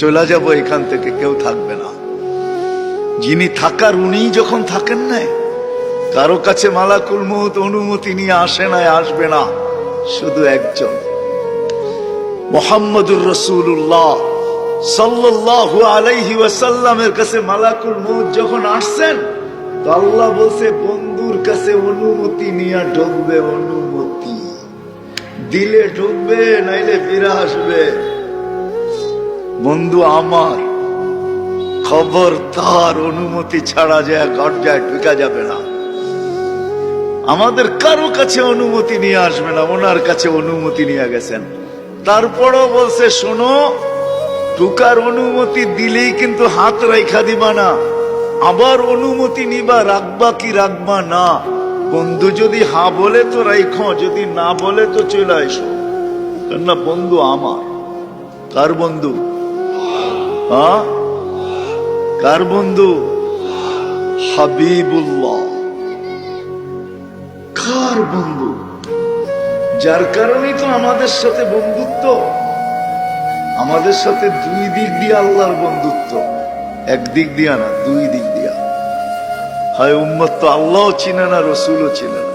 চলে যাব এখান থেকে, কেউ থাকবে না। যিনি থাকার উনি যখন থাকেন নাই কারও কাছে মালাকুল মহুত অনুমতি নিয়ে আসে নাই আসবে না, শুধু একজন। মোহাম্মদুর রসুল্লাহ সাল্লাল্লাহু আলাইহি ওয়াসাল্লামের কাছে মালাকুল মউত যখন আসছেন আল্লাহ বলছে, বন্ধুর কাছে অনুমতি নিয়ে ঢুকবে অনুমতি। দিলে ঢুকবে নাইলে ফিরে আসবে। বন্ধু আমার খবর তার অনুমতি ছাড়া যায় গর্জায় ঢুকা যাবে না। আমাদের কারও কাছে অনুমতি নিয়ে আসবে না, ওনার কাছে অনুমতি নিয়ে গেছেন। তারপরও বলছে, শোনো টুকার অনুমতি দিলেই কিন্তু হাত রেখা দিবা না। আবার অনুমতি নিবা, রাখবা কি রাখবা না। বন্ধু যদি হা বলে তো রাইখো, যদি না বলে তো চলে এসো কেননা বন্ধু আমার, কার বন্ধু? কার বন্ধু? হাবিবুল্লাহ। কার বন্ধু? যার কারণেই তো আমাদের সাথে বন্ধুত্ব। আমাদের সাথে দুই দিক দিয়ে আল্লাহর বন্ধুত্ব। এক দিক দিয়া না, দুই দিক দিয়া। হয় উম্মত, তো আল্লাহ চিনে না, রসুলও চিনে না।